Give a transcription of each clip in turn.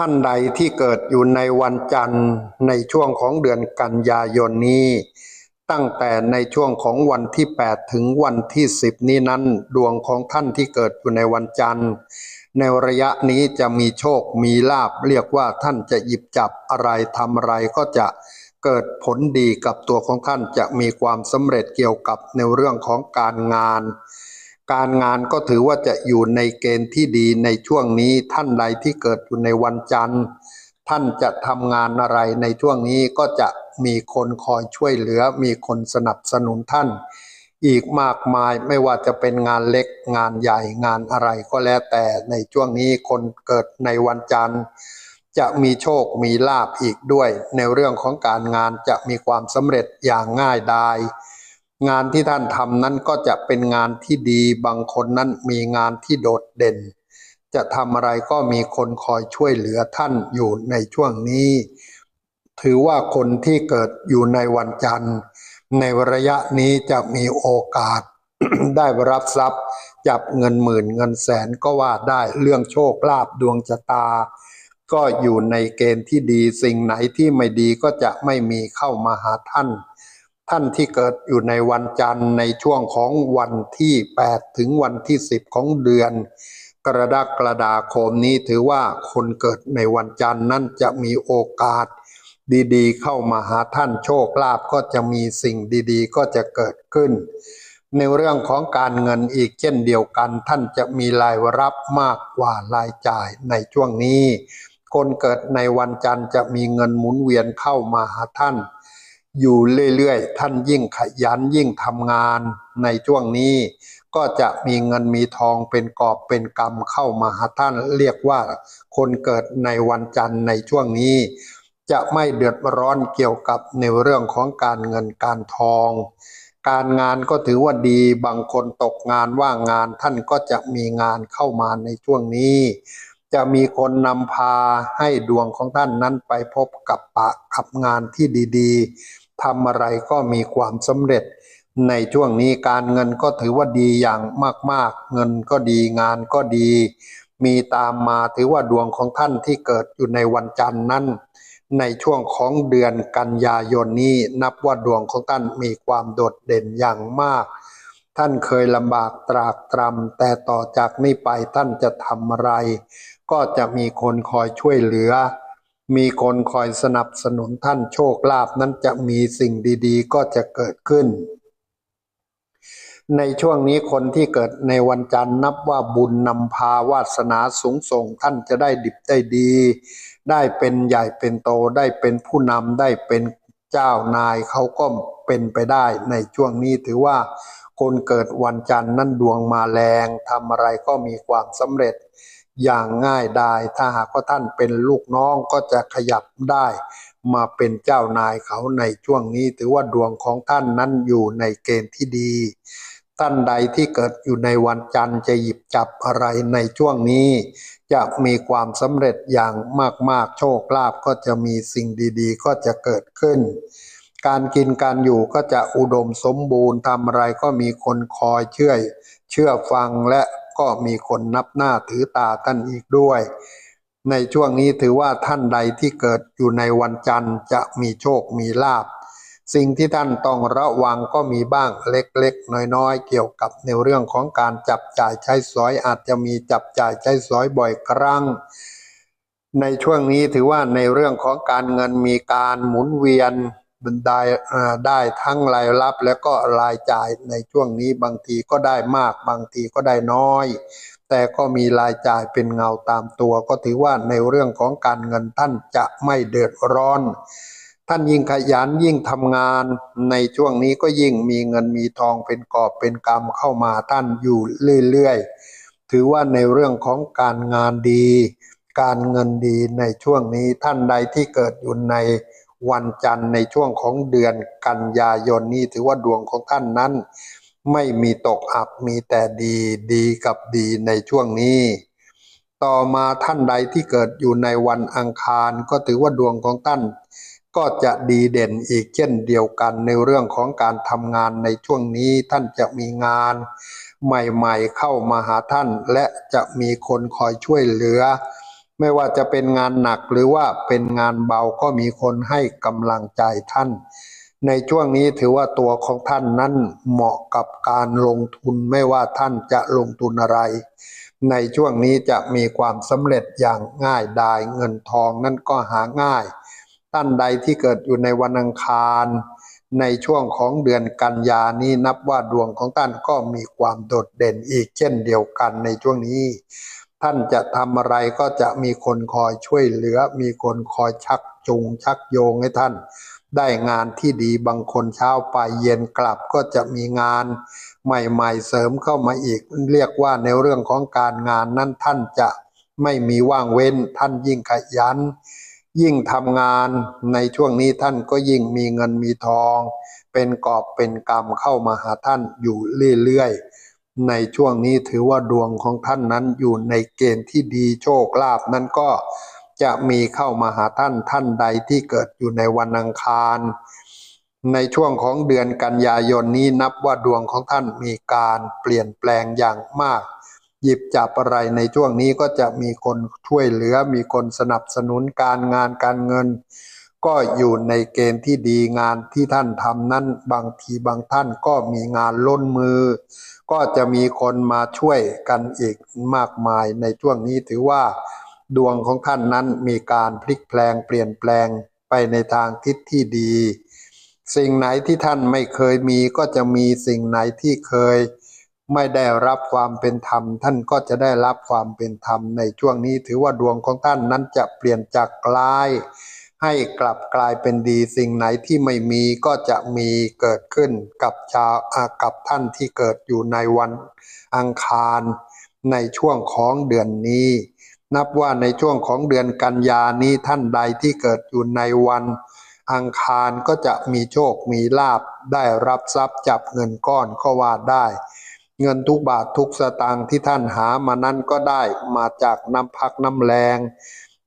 ท่านใดที่เกิดอยู่ในวันจันทร์ในช่วงของเดือนกันยายนนี้ ตั้งแต่ในช่วงของวันที่ 8 ถึงวันที่ 10 นี้นั้น ดวงของท่านที่เกิดอยู่ในวันจันทร์ ในระยะนี้จะมีโชคมีลาบเรียกว่าท่านจะหยิบจับอะไรทำอะไรก็จะเกิดผลดีกับตัวของท่านจะมีความสำเร็จเกี่ยวกับในเรื่องของการงาน การงานก็ถือว่าจะอยู่ในเกณฑ์ที่ดีในช่วงนี้ท่านใดที่เกิดอยู่ในวันจันทร์ ท่านจะทำงานอะไรในช่วงนี้ก็จะมีคนคอยช่วยเหลือ มีคนสนับสนุนท่าน อีกมากมายไม่ว่าจะเป็นงานเล็กงานใหญ่งานอะไรก็แล้วแต่ในช่วงนี้คนเกิดในวันจันทร์ จะมีโชคมีลาบอีกด้วย ในเรื่องของการงานจะมีความสำเร็จอย่างง่ายดาย งานที่ท่านทำนั้นก็จะเป็นงานที่ดี บางคนนั้นมีงานที่โดดเด่น จะทำอะไรก็มีคนคอยช่วยเหลือท่านอยู่ในช่วงนี้ ถือว่าคนที่เกิดอยู่ในวันจันทร์ ในระยะนี้จะมีโอกาสได้รับทรัพย์ จับเงินหมื่นเงินแสนก็ว่าได้เรื่องโชคลาภดวงชะตา ก็อยู่ในเกณฑ์ที่ดีสิ่งไหนที่ไม่ดีก็จะไม่มีเข้ามาหาท่าน ท่านที่เกิดอยู่ในวันจันทร์ในช่วงของวันที่ 8 ถึงวันที่ 10 ของเดือน กระดักกระดาคมนี้ถือว่าคนเกิดในวันจันทร์นั้นจะมีโอกาส ดีๆ เข้ามาหาท่านโชคลาภก็จะมีสิ่งดีๆ ก็จะเกิดขึ้น ในเรื่องของการเงินอีกเช่นเดียวกัน ท่านจะมีรายรับมากกว่ารายจ่ายในช่วงนี้ คนเกิดในวันจันทร์จะมีเงินหมุนเวียนเข้ามาหาท่าน อยู่เรื่อยๆ ท่านยิ่งขยันยิ่งทำงานในช่วงนี้ ก็จะมีเงินมีทองเป็นกอบเป็นกำเข้ามาหาท่านเรียกว่า คนเกิดในวันจันทร์ในช่วงนี้ จะไม่เดือดร้อนเกี่ยวกับในเรื่องของการเงินการทอง การงานก็ถือว่าดีบางคนตกงานว่างงานท่านก็จะมีงานเข้ามาในช่วงนี้ จะมีคนนำพาให้ดวงของท่านนั้นไปพบกับปะกับงานที่ดีๆทำอะไรก็มีความสำเร็จ ในช่วงนี้การเงินก็ถือว่าดีอย่างมากๆ เงินก็ดีงานก็ดี มีตามมาถือว่าดวงของท่านที่เกิดอยู่ในวันจันทร์นั้น ในช่วงของเดือนกันยายนนี้นับว่าดวงของท่านมีความโดดเด่นอย่างมากท่านเคยลำบากตรากตรำแต่ต่อจากนี้ไปท่านจะทำอะไร ก็จะมีคนคอยช่วยเหลือ มีคนคอยสนับสนุนท่านโชคลาภนั้นจะมีสิ่งดีๆ ก็จะเกิดขึ้น ในช่วงนี้คนที่เกิดในวันจันทร์นับว่าบุญนำพาวาสนาสูงส่งท่านจะได้ดิบได้ดี ได้เป็นใหญ่เป็นโตได้เป็นผู้นำได้เป็นเจ้านายเขาก็เป็นไปได้ ในช่วงนี้ถือว่า คนเกิดวันจันทร์นั้นดวงมาแรงทำอะไรก็มีความสำเร็จ อย่างง่ายดายถ้าหากว่าท่านเป็นลูกน้องก็จะขยับได้ มาเป็นเจ้านายเขาในช่วงนี้ ถือว่าดวงของท่านนั้นอยู่ในเกณฑ์ที่ดี ท่านใดที่เกิดอยู่ในวันจันทร์จะหยิบจับอะไรในช่วงนี้ จะมีความสำเร็จอย่างมากๆโชคลาภก็จะมีสิ่งดีๆ ก็จะเกิดขึ้น การกินการอยู่ก็จะอุดมสมบูรณ์ทำอะไรก็มีคนคอยเชื่อ เชื่อฟังและ ก็มีคนนับหน้าถือตาท่านอีกด้วย ในช่วงนี้ถือว่าท่านใดที่เกิดอยู่ในวันจันทร์จะมีโชคมีลาภสิ่งที่ท่านต้องระวังก็มีบ้างเล็กๆ น้อยๆ เกี่ยวกับในเรื่องของการจับจ่ายใช้สอยอาจจะมีจับจ่ายใช้สอยบ่อยครั้งในช่วงนี้ถือว่าในเรื่องของการเงินมีการหมุนเวียน ได้อ่าได้ทั้งรายรับและก็รายจ่ายในช่วงนี้บางทีก็ได้มากบางทีก็ได้น้อย แต่ก็มีรายจ่ายเป็นเงาตามตัว ก็ถือว่าในเรื่องของการเงินท่านจะไม่เดือดร้อน ท่านยิ่งขยันยิ่งทำงาน ในช่วงนี้ก็ยิ่งมีเงินมีทองเป็นกอบเป็นกำเข้ามาท่านอยู่เรื่อยๆ ถือว่าในเรื่องของการงานดี การเงินดีในช่วงนี้ท่านใดที่เกิดอยู่ใน วันจันทร์ในช่วงของเดือนกันยายนนี้ถือว่าดวงของท่านนั้น ไม่มีตกอับมีแต่ดีดีกับดีในช่วงนี้ ต่อมาท่านใดที่เกิดอยู่ในวันอังคารก็ถือว่าดวงของท่าน ก็จะดีเด่นอีกเช่นเดียวกันในเรื่องของการทำงานในช่วงนี้ท่านจะมีงาน ใหม่ๆเข้ามาหาท่าน และจะมีคนคอยช่วยเหลือ ไม่ว่าจะเป็นงานหนักหรือว่าเป็นงานเบาก็มีคนให้กำลังใจท่าน ในช่วงนี้ถือว่าตัวของท่านนั้นเหมาะกับการลงทุนไม่ว่าท่านจะลงทุนอะไร ในช่วงนี้จะมีความสำเร็จอย่างง่ายดายเงินทองนั่นก็หาง่าย ท่านใดที่เกิดอยู่ในวันอังคาร ในช่วงของเดือนกันยานี้นับว่าดวงของท่านก็มีความโดดเด่นอีกเช่นเดียวกันในช่วงนี้ ท่านจะทำอะไรก็จะมีคนคอยช่วยเหลือ มีคนคอยชักจูงชักโยงให้ท่าน ได้งานที่ดีบางคนเช้าไปเย็นกลับก็จะมีงาน ใหม่ๆเสริมเข้ามาอีก เรียกว่าในเรื่องของการงานนั้นท่านจะไม่มีว่างเว้น ท่านยิ่งขยัน ยิ่งทำงานในช่วงนี้ท่านก็ยิ่งมีเงินมีทอง เป็นกอบเป็นกำเข้ามาหาท่านอยู่เรื่อยๆ ในช่วงนี้ถือว่าดวงของท่านนั้นอยู่ในเกณฑ์ที่ดีโชคลาภนั้นก็จะมีเข้ามาหาท่านท่านใดที่เกิดอยู่ในวันอังคาร ในช่วงของเดือนกันยายนนี้นับว่าดวงของท่านมีการเปลี่ยนแปลงอย่างมาก หยิบจับอะไรในช่วงนี้ก็จะมีคนช่วยเหลือมีคนสนับสนุนการงานการเงิน ก็อยู่ในเกณฑ์ที่ดีงานที่ท่านทำนั้นบางทีบางท่านก็มีงานล้นมือ ก็จะมีคนมาช่วยกันอีกมากมายในช่วงนี้ถือว่า ดวงของท่านนั้นมีการพลิกแปลงเปลี่ยนแปลงไปในทางทิศที่ดี สิ่งไหนที่ท่านไม่เคยมีก็จะมีสิ่งไหนที่เคย ไม่ได้รับความเป็นธรรม ท่านก็จะได้รับความเป็นธรรมในช่วงนี้ถือว่าดวงของท่านนั้นจะเปลี่ยนจากกลาย ให้กลับกลายเป็นดีสิ่งไหนที่ไม่มีก็จะมีเกิดขึ้นกับชาวกับท่านที่เกิดอยู่ในวันอังคารในช่วงของเดือนนี้ นับว่าในช่วงของเดือนกันยานี้ท่านใดที่เกิดอยู่ในวัน อังคารก็จะมีโชคมีลาบได้รับทรัพย์จับเงินก้อนก็ว่าได้ เงินทุกบาททุกสตางค์ที่ท่านหามานั้นก็ได้มาจากน้ำพักน้ำแรง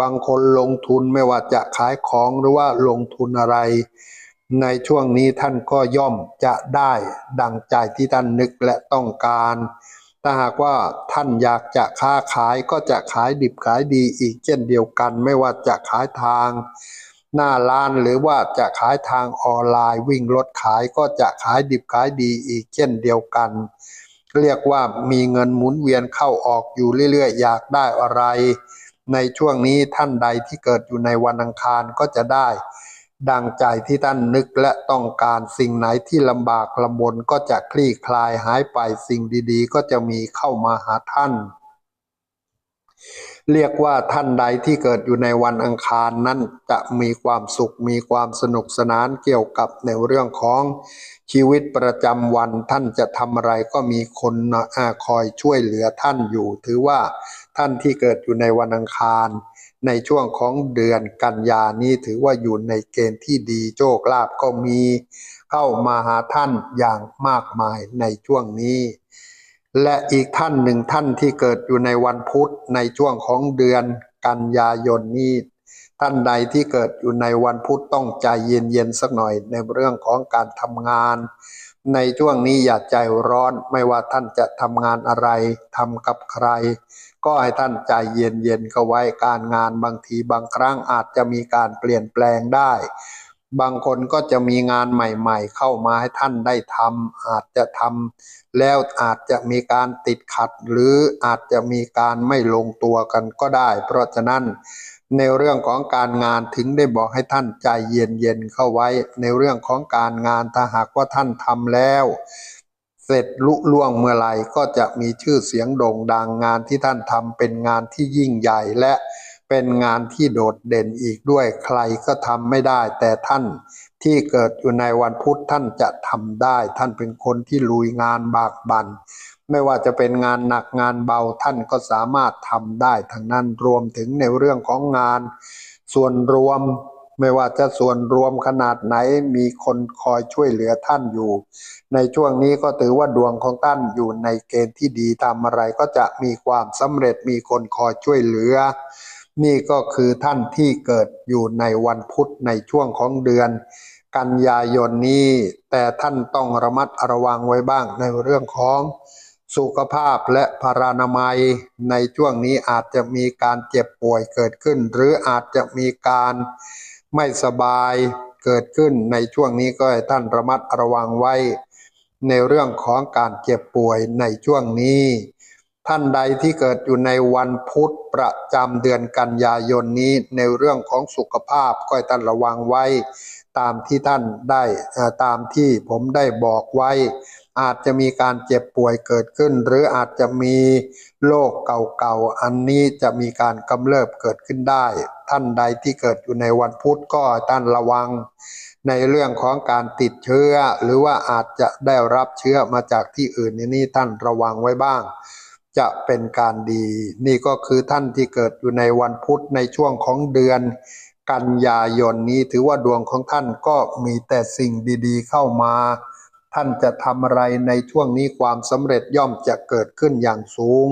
บางคนลงทุนไม่ว่าจะขายของหรือว่าลงทุนอะไร ในช่วงนี้ท่านก็ย่อมจะได้ดังใจที่ท่านนึกและต้องการ ถ้าหากว่าท่านอยากจะค้าขายก็จะขายดิบขายดีอีกเช่นเดียวกัน ไม่ว่าจะขายทาง หน้าร้านหรือว่าจะขายทางออนไลน์ วิ่งรถขายก็จะขายดิบขายดีอีกเช่นเดียวกัน เรียกว่ามีเงินหมุนเวียนเข้าออกอยู่เรื่อยๆ อยากได้อะไร ในช่วงนี้ท่านใดที่เกิดอยู่ในวันอังคารก็จะได้ ดังใจที่ท่านนึกและต้องการสิ่งไหนที่ลำบากลำบนก็จะคลี่คลายหายไปสิ่งดีๆ ก็จะมีเข้ามาหาท่าน เรียกว่าท่านใดที่เกิดอยู่ในวันอังคารนั้นจะมีความสุขมีความสนุกสนานเกี่ยวกับในเรื่องของชีวิตประจำวันท่านจะทำอะไรก็มีคนอาคอยช่วยเหลือท่านอยู่ ถือว่าท่านที่เกิดอยู่ในวันอังคารในช่วงของเดือนกันยานี้ถือว่าอยู่ในเกณฑ์ที่ดีโชคลาภก็มีเข้ามาหาท่านอย่างมากมายในช่วงนี้ และอีกท่านหนึ่งท่านที่เกิดอยู่ในวันพุธในช่วงของเดือนกันยายนนี้ ท่านใดที่เกิดอยู่ในวันพุธต้องใจเย็นๆสักหน่อยในเรื่องของการทำงาน ในช่วงนี้อย่าใจร้อนไม่ว่าท่านจะทำงานอะไรทำกับใคร ก็ให้ท่านใจเย็นๆก็ไว้การงานบางทีบางครั้งอาจจะมีการเปลี่ยนแปลงได้ บางคนก็จะมีงานใหม่ๆ เข้ามาให้ท่านได้ทำอาจจะทำแล้วอาจจะมีการติดขัด หรืออาจจะมีการไม่ลงตัวกันก็ได้ เพราะฉะนั้นในเรื่องของการงานถึงได้บอกให้ท่านใจเย็นๆเข้าไว้ ในเรื่องของการงานถ้าหากว่าท่านทำแล้ว เสร็จลุล่วงเมื่อไหร่ก็จะมีชื่อเสียงโด่งดังงานที่ท่านทำเป็นงานที่ยิ่งใหญ่และ เป็นงานที่โดดเด่นอีกด้วยใครก็ทำไม่ได้ แต่ท่านที่เกิดอยู่ในวันพุธท่านจะทำได้ ท่านเป็นคนที่ลุยงานบากบัน่นไม่ว่าจะเป็นงานหนักงานเบาท่านก็สามารถทำได้ทั้งนั้นรวมถึงในเรื่องของงาน ส่วนรวมไม่ว่าจะส่วนรวมขนาดไหนมีคนคอยช่วยเหลือท่านอยู่ ในช่วงนี้ก็ถือว่าดวงของท่านอยู่ในเกณฑ์ที่ดีทำอะไรก็จะมีความสำเร็จมีคนคอยช่วยเหลือ นี่ก็คือท่านที่เกิดอยู่ในวันพุธในช่วงของเดือน กันยายนนี้ แต่ท่านต้องระมัดระวังไว้บ้างในเรื่องของสุขภาพและพารานามัย ในช่วงนี้อาจจะมีการเจ็บป่วยเกิดขึ้น หรืออาจจะมีการไม่สบายเกิดขึ้นในช่วงนี้ก็ให้ท่านระมัดระวังไว้ ในเรื่องของการเจ็บป่วยในช่วงนี้ ท่านใดที่เกิดอยู่ในวันพุธประจำเดือนกันยายนนี้ในเรื่องของสุขภาพก็ท่านระวังไว้ ตามที่ท่านได้ตามที่ผมได้บอกไว้ อาจจะมีการเจ็บป่วยเกิดขึ้น หรืออาจจะมีโรคเก่าๆ อันนี้จะมีการกำเริบเกิดขึ้นได้ ท่านใดที่เกิดอยู่ในวันพุธก็ท่านระวัง ในเรื่องของการติดเชื้อ หรือว่าอาจจะได้รับเชื้อมาจากที่อื่นนนี้ท่านระวังไว้บ้าง จะเป็นการดี นี่ก็คือท่านที่เกิดอยู่ในวันพุธในช่วงของเดือน กันยายนนี้ถือว่าดวงของท่านก็มีแต่สิ่งดีๆ เข้ามา ท่านจะทำอะไรในช่วงนี้ความสำเร็จย่อมจะเกิดขึ้นอย่างสูง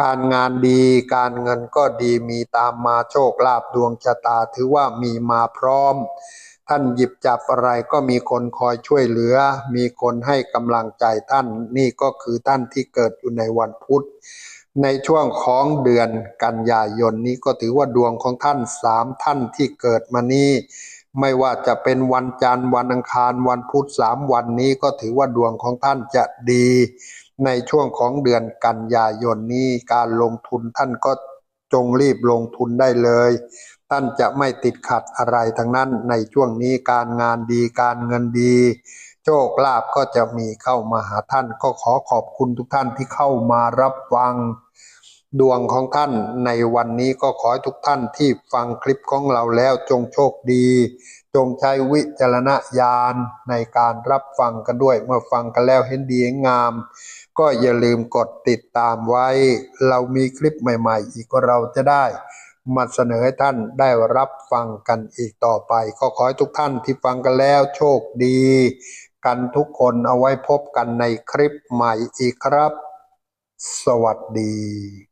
การงานดีการเงินก็ดีมีตามมาโชคลาภดวงชะตาถือว่ามีมาพร้อม ท่านหยิบจับอะไรก็มีคนคอยช่วยเหลือ มีคนให้กำลังใจท่าน นี่ก็คือท่านที่เกิดอยู่ในวันพุธ ในช่วงของเดือนกันยายนนี้ก็ถือว่าดวงของท่านสามท่านที่เกิดมานี้ไม่ว่าจะเป็นวันจันทร์วันอังคารวันพุธสามวันนี้ก็ถือว่าดวงของท่านจะดี ในช่วงของเดือนกันยายนนี้การลงทุนท่านก็จงรีบลงทุนได้เลย ท่านจะไม่ติดขัดอะไรทั้งนั้นในช่วงนี้การงานดีการเงินดี โชคลาภก็จะมีเข้ามาหาท่านก็ขอขอบคุณทุกท่านที่เข้ามารับฟังดวงของท่านในวันนี้ก็ขอให้ทุกท่านที่ฟังคลิปของเราแล้วจงโชคดี จงใช้วิจารณญาณในการรับฟังกันด้วย เมื่อฟังกันแล้วเห็นดีเห็นงาม ก็อย่าลืมกดติดตามไว้ เรามีคลิปใหม่ ๆ อีกเราจะได้ มาเสนอให้ท่านได้รับฟังกันอีกต่อไป ก็ขอให้ทุกท่านที่ฟังกันแล้วโชคดี กันทุกคนเอาไว้พบกันในคลิปใหม่อีกครับ สวัสดี